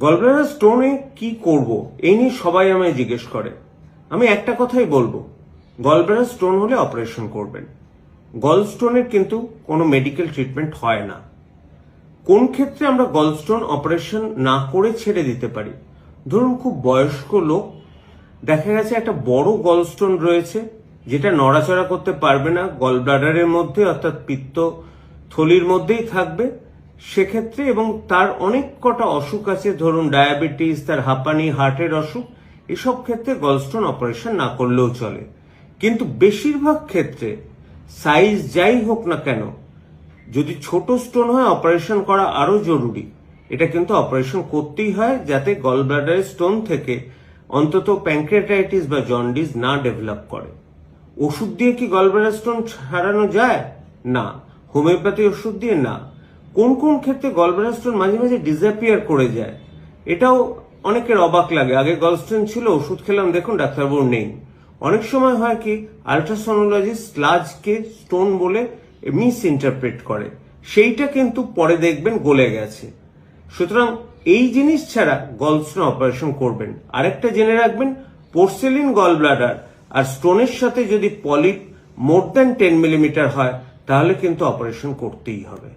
Gallbladder স্টোনে কি করব? এই নিয়ে সবাই আমায় জিজ্ঞেস করে। আমি একটা কথাই বলব। গলব্লাডার স্টোন হলে অপারেশন করবেন। গল স্টোনের কিন্তু কোনো মেডিকেল ট্রিটমেন্ট হয় না। কোন ক্ষেত্রে আমরা গলস্টোন অপারেশন না করে ছেড়ে দিতে পারি? ধরুন, খুব বয়স্ক লোক, দেখা গেছে একটা বড় গলস্টোন রয়েছে, যেটা নড়াচড়া করতে পারবে না গল ব্লাডারের মধ্যে অর্থাৎ পিত্ত থলির মধ্যেই থাকবে। সেক্ষেত্রে এবং তার অনেক কটা অসুখ আছে, ধরুন ডায়াবেটিস, তার হাঁপানি, হার্টের অসুখ, এসব ক্ষেত্রে গলস্টোন অপারেশন না করলেও চলে। কিন্তু বেশিরভাগ ক্ষেত্রে সাইজ যাই হোক না কেন, যদি ছোট স্টোন হয় অপারেশন করা আরও জরুরি। এটা কিন্তু অপারেশন করতেই হয় যাতে গল ব্লাডারের স্টোন থেকে অন্তত প্যাঙ্ক্রিয়াটাইটিস বা জন্ডিস না ডেভেলপ করে। ওষুধ দিয়ে কি গল ব্লাডার স্টোন ছাড়ানো যায়? না। হোমিওপ্যাথি ওষুধ দিয়ে না। কোন কোন ক্ষেত্রে গল ব্লাডার স্টোন মাঝে মাঝে ডিসঅ্যাপিয়ার করে যায়, এটাও অনেকের অবাক লাগে। আগে গলস্টোন ছিল, ওষুধ খেলাম, দেখুন ডাক্তারবাবু নেই। অনেক সময় হয় কি আলট্রাসোনোলজিস্ট স্লাজকে স্টোন বলে মিস ইন্টারপ্রেট করে। সেইটা কিন্তু পরে দেখবেন গলে গেছে। সুতরাং এই জিনিস ছাড়া গলস্টোন অপারেশন করবেন। আরেকটা জেনে রাখবেন পোর্সেলিন গল ব্লাডার আর স্টোনের সাথে যদি polyp more than ten millimeter হয়, তাহলে কিন্তু অপারেশন করতেই হবে।